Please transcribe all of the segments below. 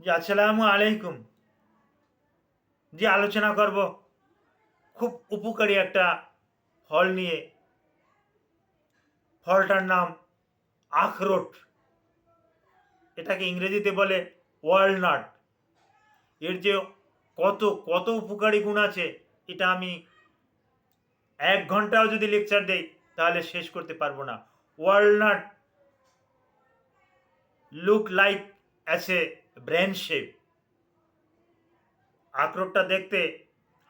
জি, আসসালামু আলাইকুম। জি, আলোচনা করব। খুব উপকারী একটা ফল নিয়ে। ফলটার নাম আখরোট। এটাকে ইংরেজিতে বলে ওয়ালনাট। এর যে কত কত উপকারী গুণ আছে, এটা আমি এক ঘন্টাও যদি লেকচার দেই, তাহলে শেষ করতে পারব না। Walnut look like as brain shape আখরোটটা দেখতে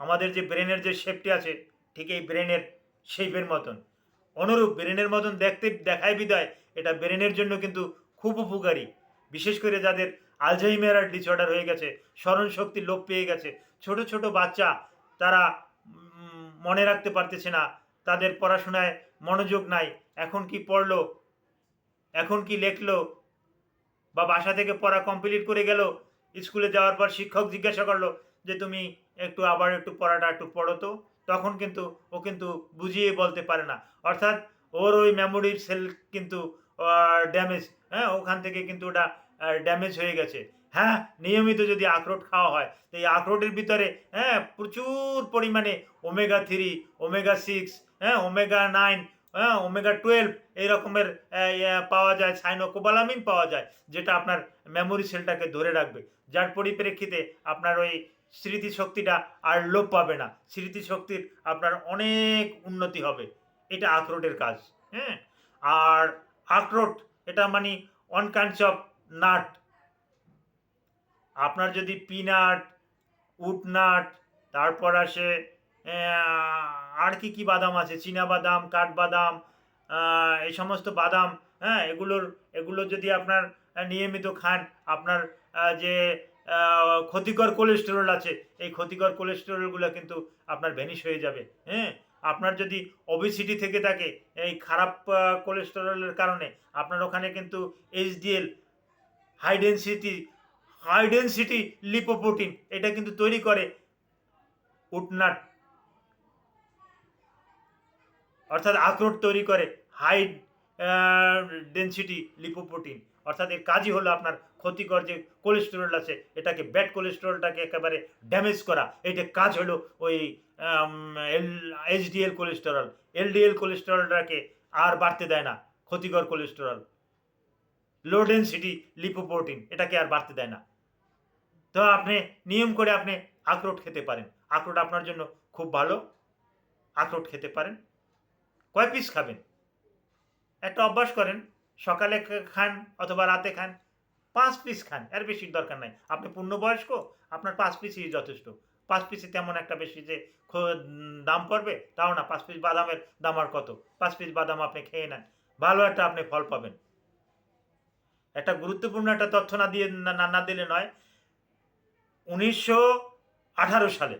আমাদের যে ব্রেনের যে শেপটি আছে, ঠিক এই ব্রেনের শেপের মতন। অনুরূপ ব্রেনের মতন দেখতে, দেখায় বিদায়, এটা ব্রেনের জন্য কিন্তু খুব উপকারী। বিশেষ করে যাদের আলঝাইমেরার ডিসঅর্ডার হয়ে গেছে, স্মরণ শক্তি লোপ পেয়ে গেছে, ছোট ছোট বাচ্চা তারা মনে রাখতে পারতেছে না, তাদের পড়াশোনায় মনোযোগ নাই, এখন কি পড়ল, এখন কি লেখলো বা বাসা থেকে পড়া কমপ্লিট করে গেল স্কুলে যাওয়ার পর শিক্ষক জিজ্ঞাসা করল যে, তুমি একটু আবার একটু পড়াটা একটু পড়ো তো? তখন কিন্তু ও কিন্তু বুঝিয়ে বলতে পারে না। অর্থাৎ ওর ওই মেমোরির সেল কিন্তু ড্যামেজ হ্যাঁ ওখান থেকে কিন্তু ওটা ড্যামেজ হয়ে গেছে। হ্যাঁ নিয়মিত যদি আখরোট খাওয়া হয়, তো এই আখরোটের ভিতরে হ্যাঁ প্রচুর পরিমাণে ওমেগা থ্রি ওমেগা সিক্স হ্যাঁ ওমেগা নাইন হ্যাঁ ওমেগা টুয়েলভ এই রকমের পাওয়া যায় সাইনোকোবালামিন পাওয়া যায়, যেটা আপনার মেমোরি সেলটাকে ধরে রাখবে। যার পরিপ্রেক্ষিতে আপনার ওই স্মৃতিশক্তিটা আর লোপ পাবে না। স্মৃতিশক্তির আপনার অনেক উন্নতি হবে। এটা আখরোটের কাজ হ্যাঁ? আর আখরোট, এটা মানে অন কাইন্ডস অফ নাট আপনার যদি পিনাট উট নাট তারপর আসে আর কি কি বাদাম আছে? চীনা বাদাম, কাঠবাদাম এই সমস্ত বাদাম হ্যাঁ এগুলোর, এগুলো যদি আপনার নিয়মিত খান, আপনার যে ক্ষতিকর কোলেস্টেরল আছে, এই ক্ষতিকর কোলেস্টেরলগুলো কিন্তু আপনার ভ্যানিশ হয়ে যাবে হ্যাঁ? আপনার যদি ওবিসিটি থেকে থাকে, এই খারাপ কোলেস্টেরলের কারণে, আপনার ওখানে কিন্তু HDL high density high lipoprotein এটা কিন্তু তৈরি করে উটনাট অর্থাৎ আখরোট তৈরি করে হাই ডেন্সিটি লিপোপ্রোটিন অর্থাৎ এর কাজই হলো আপনার ক্ষতিকর যে কোলেস্টেরল আছে, এটাকে ব্যাড কোলেস্টেরলটাকে একেবারে ড্যামেজ করা। এইটা কাজ হলো ওই এইচডিএল কোলেস্টেরল এলডিএল কোলেস্টেরলটাকে আর বাড়তে দেয় না, ক্ষতিকর কোলেস্টেরল লো ডেন্সিটি লিপোপ্রোটিন এটাকে আর বাড়তে দেয় না। তো আপনি, নিয়ম করে আপনি আখরোট খেতে পারেন। আখরোট আপনার জন্য খুব ভালো। আখরোট খেতে পারেন। কয় পিস খাবেন? একটা অভ্যাস করেন, সকালে খান অথবা রাতে খান, পাঁচ পিস খান, এর বেশি দরকার নাই। আপনি পূর্ণবয়স্ক, আপনার পাঁচ পিসই যথেষ্ট। পাঁচ পিসে তেমন একটা বেশি যে দাম পড়বে, তাও না। পাঁচ পিস বাদামের দাম আর কত? পাঁচ পিস বাদাম আপনি খেয়ে নেন, ভালো একটা আপনি ফল পাবেন। একটা গুরুত্বপূর্ণ একটা তথ্য না দিয়ে, না- না দিলে নয়, উনিশশো আঠারো সালে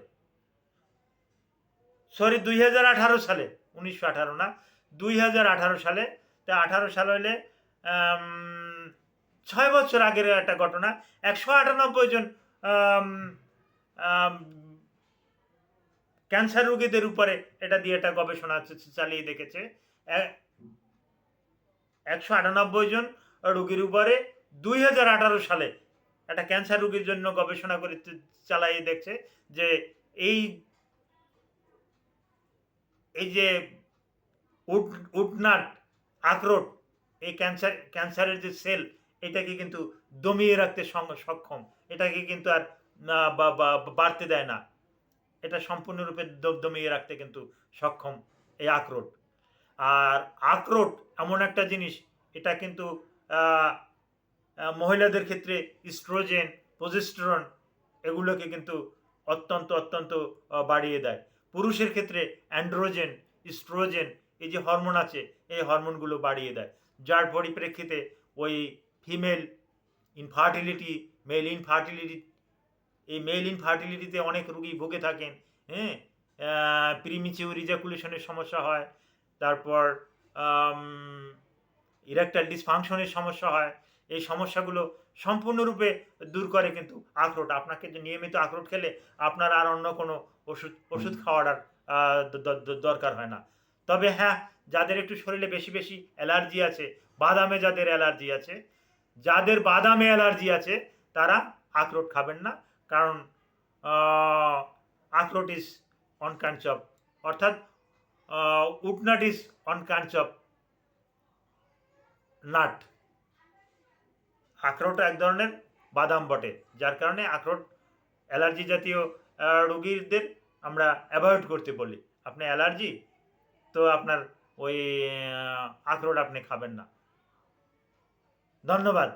সরি দুই হাজার আঠারো সালে উনিশশো আঠারো না, দুই হাজার আঠারো সালে। তা আঠারো সাল হলে ছয় বছর আগের একটা ঘটনা, একশো আটানব্বই জন ক্যান্সার রোগীদের উপরে এটা দিয়ে একটা গবেষণা চালিয়ে দেখেছে। একশো আটানব্বই জন রোগীর উপরে দুই হাজার আঠারো সালে একটা ক্যান্সার রোগীর জন্য গবেষণা করে চ- চালিয়ে দেখছে যে এই এই যে উড উডনাট আখরোট, এই ক্যান্সার ক্যান্সারের যে সেল এটাকে কিন্তু দমিয়ে রাখতে সক্ষম। এটাকে কিন্তু আর বাড়তে দেয় না। এটা সম্পূর্ণরূপে দমিয়ে রাখতে কিন্তু সক্ষম এই আখরোট। আর আখরোট এমন একটা জিনিস, এটা কিন্তু মহিলাদের ক্ষেত্রে ইস্ট্রোজেন প্রজেস্টেরন এগুলোকে কিন্তু অত্যন্ত অত্যন্ত বাড়িয়ে দেয়। পুরুষের ক্ষেত্রে অ্যান্ড্রোজেন ইস্ট্রোজেন এই যে হরমোন আছে, এই হরমোনগুলো বাড়িয়ে দেয়। যার পরিপ্রেক্ষিতে ওই ফিমেল ইনফার্টিলিটি মেল ইনফার্টিলিটি এই মেল ইনফার্টিলিটিতে অনেক রুগী ভুগে থাকেন হ্যাঁ? প্রিমিচিউর ইজাকুলেশনের সমস্যা হয়, তারপর ইরেকটাইল ডিসফাংশনের সমস্যা হয় এই সমস্যাগুলো সম্পূর্ণরূপে দূর করে কিন্তু আখরোট। আপনাকে যে নিয়মিত আখরোট খেলে আপনার আর অন্য কোনো ওষুধ ওষুধ খাওয়ার দরকার হয় না। তবে হ্যাঁ যাদের একটু শরীরে বেশি বেশি অ্যালার্জি আছে বাদামে যাদের অ্যালার্জি আছে যাদের বাদামে অ্যালার্জি আছে তারা আখরোট খাবেন না। কারণ আখরোট ইজ অন কাইন্ডস অফ অর্থাৎ walnut is one kinds of nut. আখরোট এক ধরনের বাদাম বটে, যার কারণে আখরোট অ্যালার্জি জাতীয় রুগীদের আমরা অ্যাভয়েড করতে বলি। আপনি অ্যালার্জি, তো আপনার ওই আখরোট আপনি খাবেন না। ধন্যবাদ।